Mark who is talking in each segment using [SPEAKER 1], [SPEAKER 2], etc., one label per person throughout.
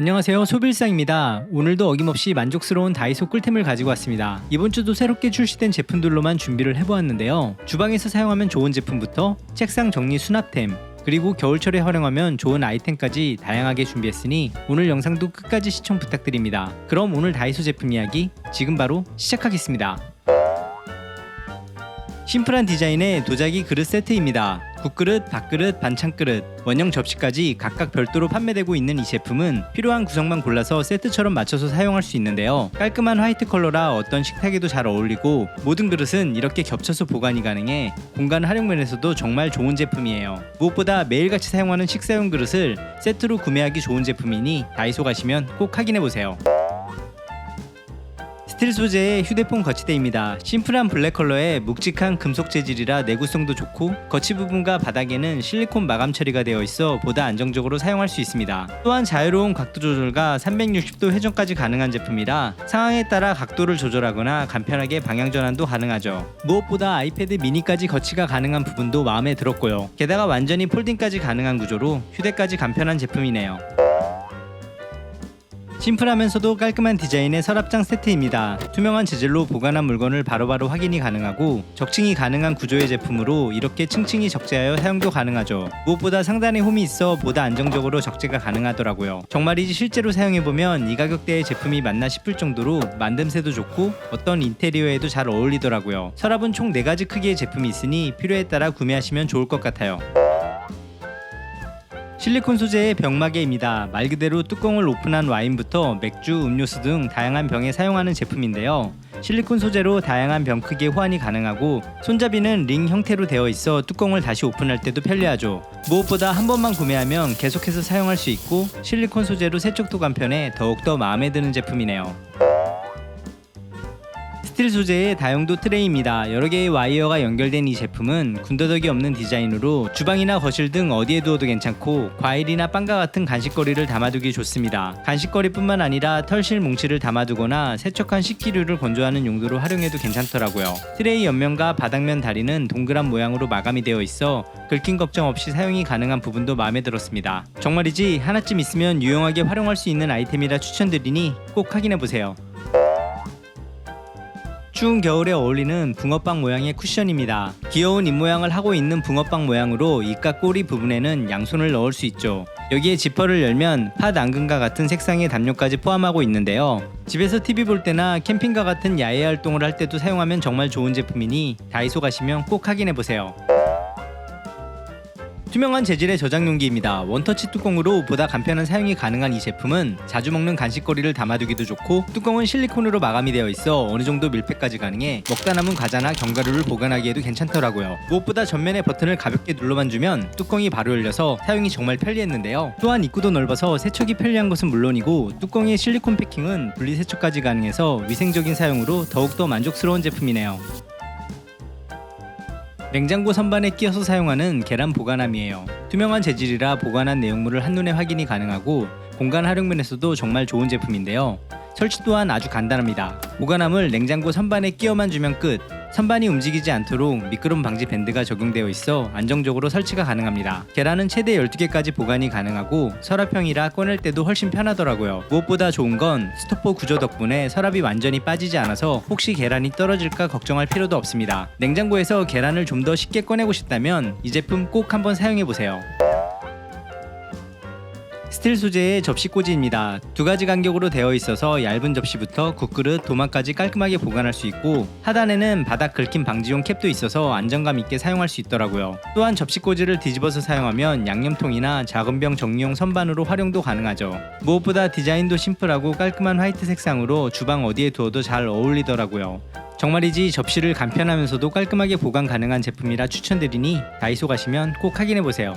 [SPEAKER 1] 안녕하세요. 소빌상입니다. 오늘도 어김없이 만족스러운 다이소 꿀템을 가지고 왔습니다. 이번 주도 새롭게 출시된 제품들로만 준비를 해보았는데요. 주방에서 사용하면 좋은 제품부터 책상 정리 수납템 그리고 겨울철에 활용하면 좋은 아이템까지 다양하게 준비했으니 오늘 영상도 끝까지 시청 부탁드립니다. 그럼 오늘 다이소 제품 이야기 지금 바로 시작하겠습니다 심플한 디자인의 도자기 그릇 세트입니다. 국그릇, 밥그릇, 반찬그릇, 원형 접시까지 각각 별도로 판매되고 있는 이 제품은 필요한 구성만 골라서 세트처럼 맞춰서 사용할 수 있는데요. 깔끔한 화이트 컬러라 어떤 식탁에도 잘 어울리고 모든 그릇은 이렇게 겹쳐서 보관이 가능해 공간 활용 면에서도 정말 좋은 제품이에요. 무엇보다 매일같이 사용하는 식사용 그릇을 세트로 구매하기 좋은 제품이니 다이소 가시면 꼭 확인해 보세요. 스틸 소재의 휴대폰 거치대입니다. 심플한 블랙 컬러의 묵직한 금속 재질이라 내구성도 좋고 거치 부분과 바닥에는 실리콘 마감 처리가 되어 있어 보다 안정적으로 사용할 수 있습니다. 또한 자유로운 각도 조절과 360도 회전까지 가능한 제품이라 상황에 따라 각도를 조절하거나 간편하게 방향 전환도 가능하죠. 무엇보다 아이패드 미니까지 거치가 가능한 부분도 마음에 들었고요. 게다가 완전히 폴딩까지 가능한 구조로 휴대까지 간편한 제품이네요. 심플하면서도 깔끔한 디자인의 서랍장 세트입니다. 투명한 재질로 보관한 물건을 바로바로 확인이 가능하고 적층이 가능한 구조의 제품으로 이렇게 층층이 적재하여 사용도 가능하죠. 무엇보다 상단에 홈이 있어 보다 안정적으로 적재가 가능하더라고요. 정말이지 실제로 사용해보면 이 가격대의 제품이 맞나 싶을 정도로 만듦새도 좋고 어떤 인테리어에도 잘 어울리더라고요. 서랍은 총 4가지 크기의 제품이 있으니 필요에 따라 구매하시면 좋을 것 같아요. 실리콘 소재의 병마개입니다. 말 그대로 뚜껑을 오픈한 와인부터 맥주, 음료수 등 다양한 병에 사용하는 제품인데요. 실리콘 소재로 다양한 병 크기의 호환이 가능하고 손잡이는 링 형태로 되어 있어 뚜껑을 다시 오픈할 때도 편리하죠. 무엇보다 한 번만 구매하면 계속해서 사용할 수 있고 실리콘 소재로 세척도 간편해 더욱더 마음에 드는 제품이네요. 스틸 소재의 다용도 트레이입니다. 여러 개의 와이어가 연결된 이 제품은 군더더기 없는 디자인으로 주방이나 거실 등 어디에 두어도 괜찮고 과일이나 빵과 같은 간식거리를 담아두기 좋습니다. 간식거리뿐만 아니라 털실 뭉치를 담아두거나 세척한 식기류를 건조하는 용도로 활용해도 괜찮더라고요. 트레이 옆면과 바닥면 다리는 동그란 모양으로 마감이 되어 있어 긁힌 걱정 없이 사용이 가능한 부분도 마음에 들었습니다. 정말이지 하나쯤 있으면 유용하게 활용할 수 있는 아이템이라 추천드리니 꼭 확인해 보세요. 추운 겨울에 어울리는 붕어빵 모양의 쿠션입니다. 귀여운 입모양을 하고 있는 붕어빵 모양으로 입과 꼬리 부분에는 양손을 넣을 수 있죠. 여기에 지퍼를 열면 팥 앙금과 같은 색상의 담요까지 포함하고 있는데요. 집에서 TV 볼 때나 캠핑과 같은 야외 활동을 할 때도 사용하면 정말 좋은 제품이니 다이소 가시면 꼭 확인해 보세요. 투명한 재질의 저장 용기입니다. 원터치 뚜껑으로 보다 간편한 사용이 가능한 이 제품은 자주 먹는 간식거리를 담아두기도 좋고 뚜껑은 실리콘으로 마감이 되어 있어 어느 정도 밀폐까지 가능해 먹다 남은 과자나 견과류를 보관하기에도 괜찮더라고요. 무엇보다 전면의 버튼을 가볍게 눌러만 주면 뚜껑이 바로 열려서 사용이 정말 편리했는데요. 또한 입구도 넓어서 세척이 편리한 것은 물론이고 뚜껑의 실리콘 패킹은 분리 세척까지 가능해서 위생적인 사용으로 더욱더 만족스러운 제품이네요. 냉장고 선반에 끼워서 사용하는 계란 보관함이에요. 투명한 재질이라 보관한 내용물을 한눈에 확인이 가능하고 공간 활용 면에서도 정말 좋은 제품인데요. 설치 또한 아주 간단합니다. 보관함을 냉장고 선반에 끼워만 주면 끝. 선반이 움직이지 않도록 미끄럼 방지 밴드가 적용되어 있어 안정적으로 설치가 가능합니다. 계란은 최대 12개까지 보관이 가능하고 서랍형이라 꺼낼 때도 훨씬 편하더라고요. 무엇보다 좋은 건 스토퍼 구조 덕분에 서랍이 완전히 빠지지 않아서 혹시 계란이 떨어질까 걱정할 필요도 없습니다. 냉장고에서 계란을 좀 더 쉽게 꺼내고 싶다면 이 제품 꼭 한번 사용해 보세요. 스틸 소재의 접시 꽂이입니다. 두 가지 간격으로 되어 있어서 얇은 접시부터 국그릇, 도마까지 깔끔하게 보관할 수 있고 하단에는 바닥 긁힘 방지용 캡도 있어서 안정감 있게 사용할 수 있더라고요. 또한 접시 꽂이를 뒤집어서 사용하면 양념통이나 작은 병 정리용 선반으로 활용도 가능하죠. 무엇보다 디자인도 심플하고 깔끔한 화이트 색상으로 주방 어디에 두어도 잘 어울리더라고요. 정말이지 접시를 간편하면서도 깔끔하게 보관 가능한 제품이라 추천드리니 다이소 가시면 꼭 확인해 보세요.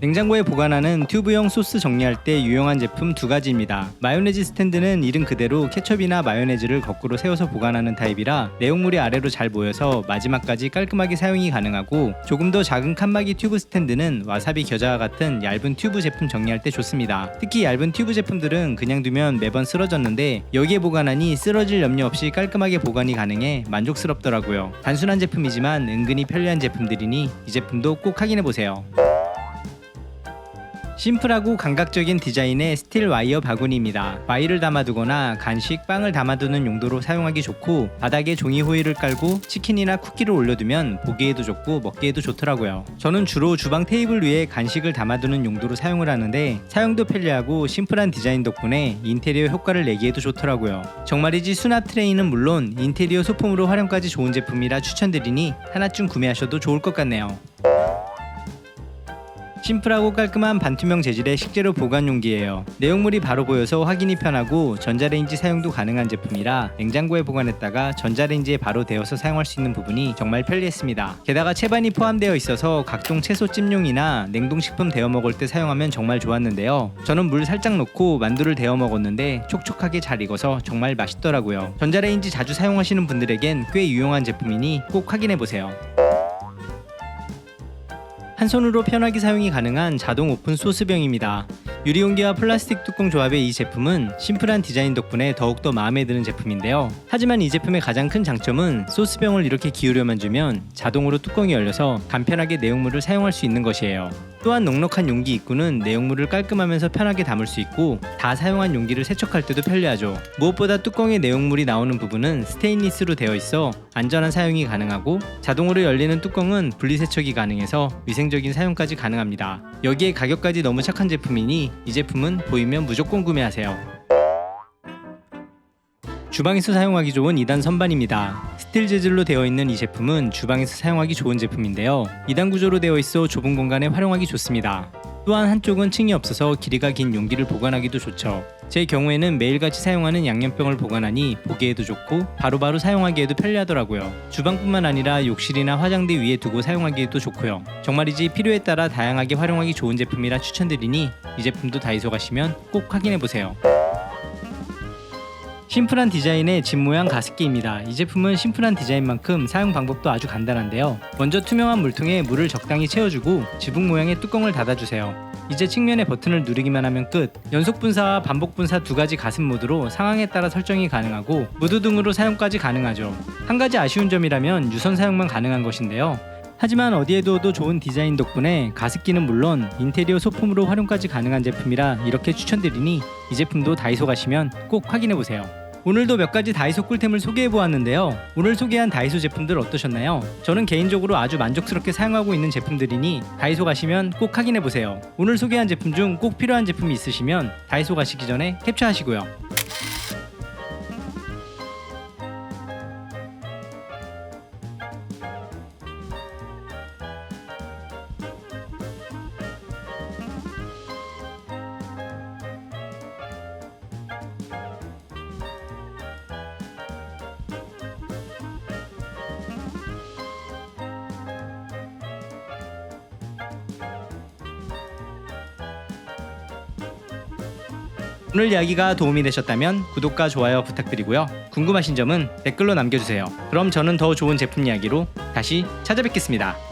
[SPEAKER 1] 냉장고에 보관하는 튜브형 소스 정리할 때 유용한 제품 두 가지입니다. 마요네즈 스탠드는 이름 그대로 케첩이나 마요네즈를 거꾸로 세워서 보관하는 타입이라 내용물이 아래로 잘 모여서 마지막까지 깔끔하게 사용이 가능하고 조금 더 작은 칸막이 튜브 스탠드는 와사비 겨자와 같은 얇은 튜브 제품 정리할 때 좋습니다. 특히 얇은 튜브 제품들은 그냥 두면 매번 쓰러졌는데 여기에 보관하니 쓰러질 염려 없이 깔끔하게 보관이 가능해 만족스럽더라고요. 단순한 제품이지만 은근히 편리한 제품들이니 이 제품도 꼭 확인해 보세요. 심플하고 감각적인 디자인의 스틸 와이어 바구니입니다. 와이를 담아두거나 간식, 빵을 담아두는 용도로 사용하기 좋고 바닥에 종이 호일을 깔고 치킨이나 쿠키를 올려두면 보기에도 좋고 먹기에도 좋더라고요. 저는 주로 주방 테이블 위에 간식을 담아두는 용도로 사용을 하는데 사용도 편리하고 심플한 디자인 덕분에 인테리어 효과를 내기에도 좋더라고요. 정말이지 수납 트레이는 물론 인테리어 소품으로 활용까지 좋은 제품이라 추천드리니 하나쯤 구매하셔도 좋을 것 같네요. 심플하고 깔끔한 반투명 재질의 식재료 보관 용기예요. 내용물이 바로 보여서 확인이 편하고 전자레인지 사용도 가능한 제품이라 냉장고에 보관했다가 전자레인지에 바로 데워서 사용할 수 있는 부분이 정말 편리했습니다. 게다가 채반이 포함되어 있어서 각종 채소 찜용이나 냉동식품 데워 먹을 때 사용하면 정말 좋았는데요. 저는 물 살짝 넣고 만두를 데워 먹었는데 촉촉하게 잘 익어서 정말 맛있더라고요. 전자레인지 자주 사용하시는 분들에겐 꽤 유용한 제품이니 꼭 확인해 보세요. 한 손으로 편하게 사용이 가능한 자동 오픈 소스병입니다. 유리용기와 플라스틱 뚜껑 조합의 이 제품은 심플한 디자인 덕분에 더욱더 마음에 드는 제품인데요. 하지만 이 제품의 가장 큰 장점은 소스병을 이렇게 기울여만 주면 자동으로 뚜껑이 열려서 간편하게 내용물을 사용할 수 있는 것이에요. 또한 넉넉한 용기 입구는 내용물을 깔끔하면서 편하게 담을 수 있고 다 사용한 용기를 세척할 때도 편리하죠. 무엇보다 뚜껑에 내용물이 나오는 부분은 스테인리스로 되어 있어 안전한 사용이 가능하고 자동으로 열리는 뚜껑은 분리세척이 가능해서 위생적인 사용까지 가능합니다. 여기에 가격까지 너무 착한 제품이니 이 제품은 보이면 무조건 구매하세요. 주방에서 사용하기 좋은 2단 선반입니다. 스틸 재질로 되어 있는 이 제품은 주방에서 사용하기 좋은 제품인데요. 2단 구조로 되어 있어 좁은 공간에 활용하기 좋습니다. 또한 한쪽은 층이 없어서 길이가 긴 용기를 보관하기도 좋죠. 제 경우에는 매일같이 사용하는 양념병을 보관하니 보기에도 좋고 바로바로 사용하기에도 편리하더라고요. 주방뿐만 아니라 욕실이나 화장대 위에 두고 사용하기에도 좋고요. 정말이지 필요에 따라 다양하게 활용하기 좋은 제품이라 추천드리니 이 제품도 다이소 가시면 꼭 확인해 보세요. 심플한 디자인의 집 모양 가습기입니다. 이 제품은 심플한 디자인만큼 사용 방법도 아주 간단한데요. 먼저 투명한 물통에 물을 적당히 채워주고 지붕 모양의 뚜껑을 닫아주세요. 이제 측면의 버튼을 누르기만 하면 끝. 연속 분사와 반복 분사 두 가지 가습 모드로 상황에 따라 설정이 가능하고 무드 등으로 사용까지 가능하죠. 한 가지 아쉬운 점이라면 유선 사용만 가능한 것인데요. 하지만 어디에 둬도 좋은 디자인 덕분에 가습기는 물론 인테리어 소품으로 활용까지 가능한 제품이라 이렇게 추천드리니 이 제품도 다이소 가시면 꼭 확인해 보세요. 오늘도 몇 가지 다이소 꿀템을 소개해 보았는데요. 오늘 소개한 다이소 제품들 어떠셨나요? 저는 개인적으로 아주 만족스럽게 사용하고 있는 제품들이니 다이소 가시면 꼭 확인해 보세요. 오늘 소개한 제품 중 꼭 필요한 제품이 있으시면 다이소 가시기 전에 캡처하시고요. 오늘 이야기가 도움이 되셨다면 구독과 좋아요 부탁드리고요. 궁금하신 점은 댓글로 남겨주세요. 그럼 저는 더 좋은 제품 이야기로 다시 찾아뵙겠습니다.